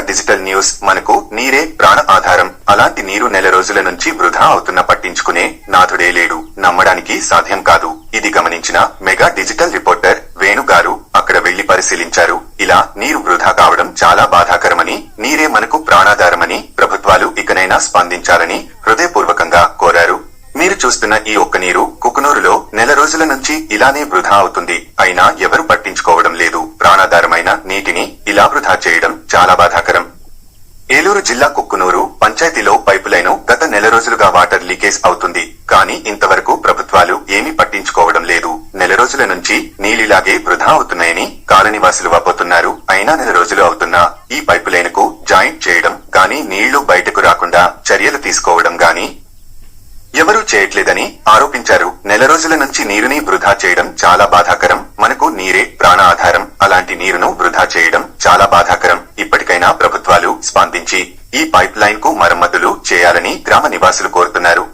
Digital news మనకు నీరే ప్రాణ ఆధారం. అలాంటి నీరు నెల రోజుల నుంచి వృధా అవుతున్న పట్టించుకునే నాథుడే లేడు. నమ్మడానికి సాధ్యం కాదు. ఇది గమనించిన మెగా డిజిటల్ రిపోర్టర్ వేణుగారు అక్కడ వెళ్ళి పరిశీలించారు. ఇలా నీరు వృధా కావడం చాలా బాధాకరమని నీరే మనకు ప్రాణాధారమని ప్రభుత్వాలు ఇకనైనా స్పందించాలని హృదయపూర్వకంగా కోరారు. మీరు చూస్తున్న ఈ ఒక్క నీరు కుకునూరులో నెల రోజుల నుంచి ఇలానే వృధా అవుతుంది. అయినా ఎవరు పట్టించుకోవడం లేదు ప్రాణాధారమైన నీటిని ఇలా వృధా చేయడం చాలా బాధాకరం. ఏలూరు జిల్లా కుక్కునూరు పంచాయతీలో పైపులైను గత నెల రోజులుగా వాటర్ లీకేజ్ అవుతుంది. కానీ ఇంతవరకు ప్రభుత్వాలు ఏమీ పట్టించుకోవడం లేదు. నెల రోజుల నుంచి నీలిలాగే వృధా అవుతున్నాయని కాలనివాసులు వాపోతున్నారు. అయినా నెల రోజులు అవుతున్నా ఈ పైపులైనకు జాయింట్ చేయడం గాని నీళ్ళు బయటకు రాకుండా చర్యలు తీసుకోవడం గాని ఎవరూ చేయట్లేదని ఆరోపించారు. నెల రోజుల నుంచి నీరుని వృధా చేయడం చాలా బాధాకరం. మనకు నీరే ప్రాణ ఆధారం. అలాంటి నీరును వృధా చేయడం చాలా బాధాకరం. తెలంగాణ ప్రభుత్వాలు స్పందించి ఈ పైప్ లైన్కు మరమ్మతులు చేయాలని గ్రామ నివాసులు కోరుతున్నారు.